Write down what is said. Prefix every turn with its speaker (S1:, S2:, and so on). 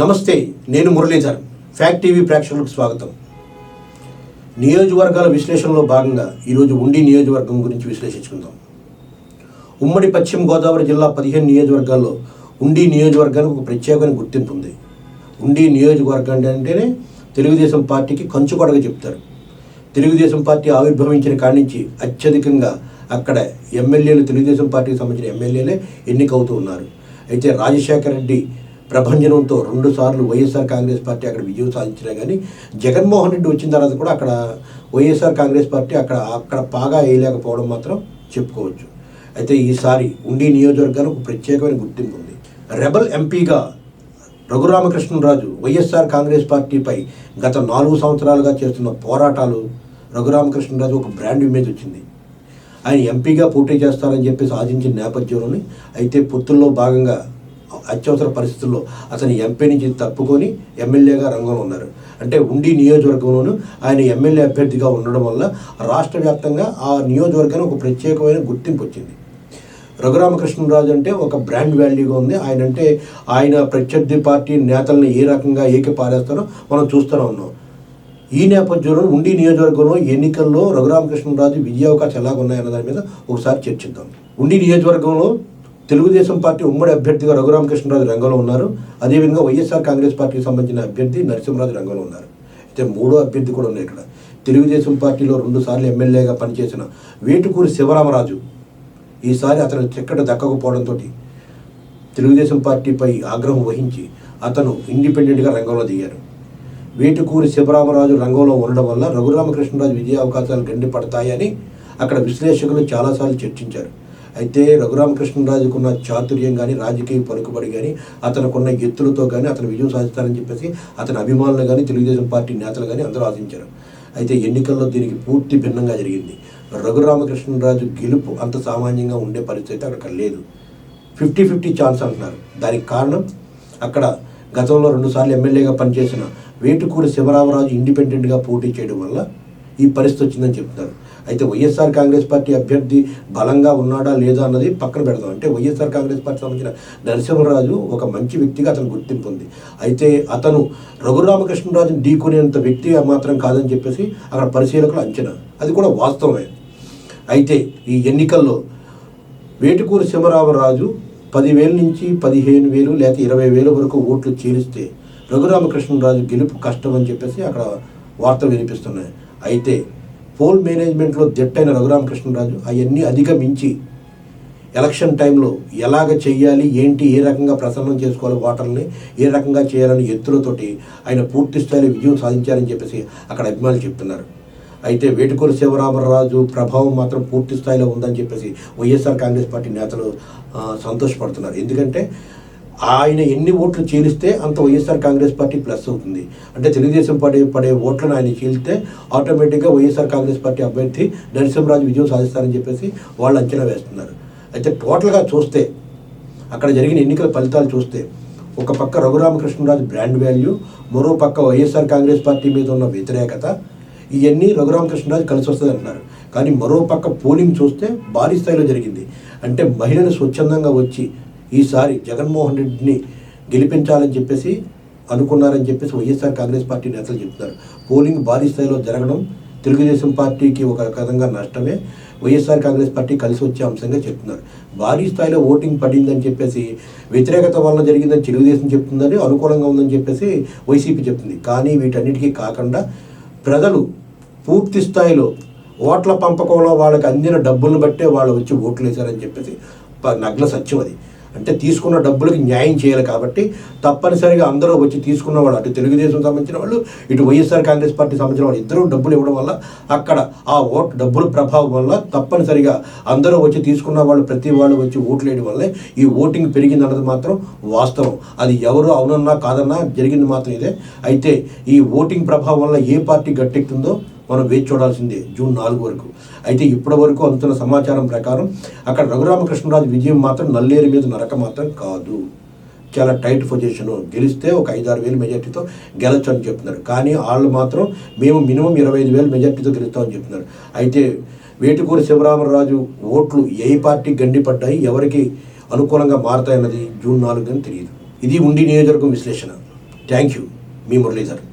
S1: నమస్తే నేను Muralidhar. Fact TV ప్రేక్షకులకు స్వాగతం. నియోజకవర్గాల విశ్లేషణలో భాగంగా ఈరోజు ఉండి నియోజకవర్గం గురించి విశ్లేషించుకుందాం. ఉమ్మడి పశ్చిమ గోదావరి జిల్లా పదిహేను నియోజకవర్గాల్లో ఉండి నియోజకవర్గానికి ఒక ప్రత్యేకమైన గుర్తింపు ఉంది. ఉండి నియోజకవర్గం అంటేనే తెలుగుదేశం పార్టీకి కంచుకొడగా చెప్తారు. తెలుగుదేశం పార్టీ ఆవిర్భవించిన కాడి నుంచి అత్యధికంగా అక్కడ ఎమ్మెల్యేలు తెలుగుదేశం పార్టీకి సంబంధించిన ఎమ్మెల్యేలే ఎన్నికవుతూ ఉన్నారు. అయితే రాజశేఖర రెడ్డి ప్రభంజనంతో రెండుసార్లు వైఎస్ఆర్ కాంగ్రెస్ పార్టీ అక్కడ విజయం సాధించినా కానీ జగన్మోహన్ రెడ్డి వచ్చిన తర్వాత కూడా అక్కడ వైఎస్ఆర్ కాంగ్రెస్ పార్టీ అక్కడ అక్కడ బాగా వేయలేకపోవడం మాత్రం చెప్పుకోవచ్చు. అయితే ఈసారి ఉండి నియోజకవర్గానికి ఒక ప్రత్యేకమైన గుర్తింపు ఉంది. రెబల్ ఎంపీగా రఘురామకృష్ణరాజు వైఎస్ఆర్ కాంగ్రెస్ పార్టీపై గత నాలుగు సంవత్సరాలుగా చేస్తున్న పోరాటాలు రఘురామకృష్ణరాజు ఒక బ్రాండ్ ఇమేజ్ వచ్చింది. ఆయన ఎంపీగా పోటీ చేస్తారని చెప్పేసి ఆశించిన నేపథ్యంలోని అయితే పొత్తుల్లో భాగంగా అత్యవసర పరిస్థితుల్లో అతని ఎంపీ నుంచి తప్పుకొని ఎమ్మెల్యేగా రంగంలో ఉన్నారు. అంటే ఉండి నియోజకవర్గంలోనూ ఆయన ఎమ్మెల్యే అభ్యర్థిగా ఉండడం వల్ల రాష్ట్ర వ్యాప్తంగా ఆ నియోజకవర్గానికి ఒక ప్రత్యేకమైన గుర్తింపు వచ్చింది. రఘురామకృష్ణరాజు అంటే ఒక బ్రాండ్ వాల్యూగా ఉంది. ఆయన అంటే ఆయన ప్రత్యర్థి పార్టీ నేతల్ని ఏ రకంగా ఏకి పారేస్తారో మనం చూస్తూనే ఉన్నాం. ఈ నేపథ్యంలో ఉండి నియోజకవర్గంలో ఎన్నికల్లో రఘురామకృష్ణరాజు విజయావకాశాలు ఎలాగ ఉన్నాయన్న దాని మీద ఒకసారి చర్చిద్దాం. ఉండి నియోజకవర్గంలో తెలుగుదేశం పార్టీ ఉమ్మడి అభ్యర్థిగా రఘురామకృష్ణరాజు రంగంలో ఉన్నారు. అదేవిధంగా వైఎస్ఆర్ కాంగ్రెస్ పార్టీకి సంబంధించిన అభ్యర్థి నరసింహరాజు రంగంలో ఉన్నారు. అయితే మూడో అభ్యర్థి కూడా ఉన్నాయి ఇక్కడ. తెలుగుదేశం పార్టీలో రెండుసార్లు ఎమ్మెల్యేగా పనిచేసిన వేటుకూరి శివరామరాజు ఈసారి అతను చెక్కట దక్కకపోవడంతో తెలుగుదేశం పార్టీపై ఆగ్రహం వహించి అతను ఇండిపెండెంట్గా రంగంలో దిగారు. వేటుకూరి శివరామరాజు రంగంలో ఉండడం వల్ల రఘురామకృష్ణరాజు విజయ అవకాశాలు గండి పడతాయని అక్కడ విశ్లేషకులు చాలాసార్లు చర్చించారు. అయితే రఘురామకృష్ణరాజుకున్న చాతుర్యం కానీ రాజకీయ పలుకుబడి కానీ అతనుకున్న ఎత్తులతో కానీ అతను విజయం సాధిస్తారని చెప్పేసి అతని అభిమానులు కానీ తెలుగుదేశం పార్టీ నేతలు కానీ అందరూ ఆశించారు. అయితే ఎన్నికల్లో దీనికి పూర్తి భిన్నంగా జరిగింది. రఘురామకృష్ణరాజు గెలుపు అంత సామాన్యంగా ఉండే పరిస్థితి అక్కడ లేదు. ఫిఫ్టీ ఫిఫ్టీ ఛాన్స్ అంటున్నారు. దానికి కారణం? అక్కడ గతంలో రెండుసార్లు ఎమ్మెల్యేగా పనిచేసిన వేటుకూరి శివరామరాజు ఇండిపెండెంట్గా పోటీ చేయడం వల్ల ఈ పరిస్థితి వచ్చిందని చెప్తున్నారు అయితే వైఎస్ఆర్ కాంగ్రెస్ పార్టీ అభ్యర్థి బలంగా ఉన్నాడా లేదా అన్నది పక్కన పెడదాం. అంటే వైఎస్ఆర్ కాంగ్రెస్ పార్టీ సంబంధించిన నరసింహరాజు ఒక మంచి వ్యక్తిగా అతను గుర్తింపు ఉంది. అయితే అతను రఘురామకృష్ణరాజుని ఢీకొనేంత వ్యక్తి మాత్రం కాదని చెప్పేసి అక్కడ పరిశీలకులు అంచనా. అది కూడా వాస్తవమే. అయితే ఈ ఎన్నికల్లో వేటుకూరు శివరామరాజు పదివేల నుంచి పదిహేను వేలు లేక ఇరవై వేల వరకు ఓట్లు చీలిస్తే రఘురామకృష్ణరాజు గెలుపు కష్టం అని చెప్పేసి అక్కడ వార్తలు వినిపిస్తున్నాయి. అయితే పోల్ మేనేజ్మెంట్లో దిట్టైన రఘురామకృష్ణరాజు అవన్నీ అధిగమించి ఎలక్షన్ టైంలో ఎలాగ చేయాలి ఏంటి ఏ రకంగా ప్రసన్నం చేసుకోవాలి ఓటర్ని ఏ రకంగా చేయాలని ఎత్తులతోటి ఆయన పూర్తి స్థాయిలో విజయం సాధించారని చెప్పేసి అక్కడ అభిమానులు చెప్తున్నారు. అయితే వేటుకూరి శివరామరాజు ప్రభావం మాత్రం పూర్తి స్థాయిలో ఉందని చెప్పేసి వైఎస్ఆర్ కాంగ్రెస్ పార్టీ నేతలు సంతోషపడుతున్నారు. ఎందుకంటే ఆయన ఎన్ని ఓట్లు చీలిస్తే అంత వైఎస్ఆర్ కాంగ్రెస్ పార్టీ ప్లస్ అవుతుంది. అంటే తెలుగుదేశం పార్టీ పడే ఓట్లను ఆయన చీలితే ఆటోమేటిక్గా వైఎస్ఆర్ కాంగ్రెస్ పార్టీ అభ్యర్థి నరసింహరాజు విజయం సాధిస్తారని చెప్పేసి వాళ్ళు అంచనా వేస్తున్నారు. అయితే టోటల్గా చూస్తే అక్కడ జరిగిన ఎన్నికల ఫలితాలు చూస్తే ఒక పక్క రఘురామకృష్ణరాజు బ్రాండ్ వాల్యూ మరో పక్క వైఎస్ఆర్ కాంగ్రెస్ పార్టీ మీద ఉన్న వ్యతిరేకత ఇవన్నీ రఘురామకృష్ణరాజు కలిసి వస్తుంది అంటున్నారు కానీ మరో పక్క పోలింగ్ చూస్తే భారీ స్థాయిలో జరిగింది. అంటే మహిళలు స్వచ్ఛందంగా వచ్చి ఈసారి జగన్మోహన్ రెడ్డిని గెలిపించాలని చెప్పేసి అనుకున్నారని చెప్పేసి వైఎస్ఆర్ కాంగ్రెస్ పార్టీ నేతలు చెప్తున్నారు. పోలింగ్ భారీ స్థాయిలో జరగడం తెలుగుదేశం పార్టీకి ఒక రకంగా నష్టమే. వైఎస్ఆర్ కాంగ్రెస్ పార్టీ కలిసి వచ్చే అంశంగా చెప్తున్నారు. భారీ స్థాయిలో ఓటింగ్ పడిందని చెప్పేసి వ్యతిరేకత వల్ల జరిగిందని తెలుగుదేశం చెప్తుందని అనుకూలంగా ఉందని చెప్పేసి వైసీపీ చెప్తుంది. కానీ వీటన్నిటికీ కాకుండా ప్రజలు పూర్తి స్థాయిలో ఓట్ల పంపకంలో వాళ్ళకి అందిన డబ్బులను బట్టే వాళ్ళు వచ్చి ఓట్లు వేశారని చెప్పేసి ప- నగ్న సత్యం అది. అంటే తీసుకున్న డబ్బులకి న్యాయం చేయాలి కాబట్టి తప్పనిసరిగా అందరూ వచ్చి తీసుకున్న వాళ్ళు అటు తెలుగుదేశం సంబంధించిన వాళ్ళు ఇటు వైఎస్ఆర్ కాంగ్రెస్ పార్టీ సంబంధించిన వాళ్ళు ఇద్దరు డబ్బులు ఇవ్వడం వల్ల అక్కడ ఆ ఓట్ డబ్బుల ప్రభావం వల్ల తప్పనిసరిగా అందరూ వచ్చి తీసుకున్న వాళ్ళు ప్రతి వాళ్ళు వచ్చి ఓట్లు వేయడం వల్లే ఈ ఓటింగ్ పెరిగింది అన్నది మాత్రం వాస్తవం. అది ఎవరు అవునన్నా కాదన్నా జరిగింది మాత్రం ఇదే. అయితే ఈ ఓటింగ్ ప్రభావం వల్ల ఏ పార్టీ గట్టెక్కుతుందో మనం వేచి చూడాల్సిందే జూన్ నాలుగు వరకు. అయితే ఇప్పటి వరకు అందుతున్న సమాచారం ప్రకారం అక్కడ రఘురామకృష్ణరాజు విజయం మాత్రం నల్లేరు మీద నరక మాత్రం కాదు. చాలా టైట్ పొజిషన్. గెలిస్తే ఒక ఐదారు వేలు మెజార్టీతో గెలచ్చు అని చెప్తున్నారు. కానీ వాళ్ళు మాత్రం మేము మినిమం ఇరవై ఐదు వేలు మెజార్టీతో గెలుస్తామని చెప్తున్నారు. అయితే వేటుకూరి శివరామరాజు ఓట్లు ఏ పార్టీ గండిపడ్డాయి ఎవరికి అనుకూలంగా మారతాయన్నది జూన్ నాలుగు అని తెలియదు. ఇది ఉండి నియోజకవర్గం విశ్లేషణ. Thank you. మీ మురళీధర్.